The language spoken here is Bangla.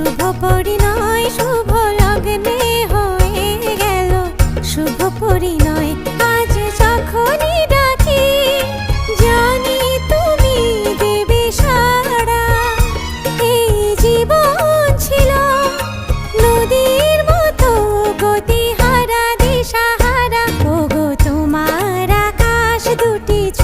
শুভ পরিণয়, শুভ লগ্নে হয়ে গেল। শুভ পরিণয়, আজ যখনই ডাকি, জানি তুমি দেবে সারা এই জীবন ছিল নদীর মতো গতিহারা, দিশাহারা। ওগো, তোমার আকাশ দুটি ছ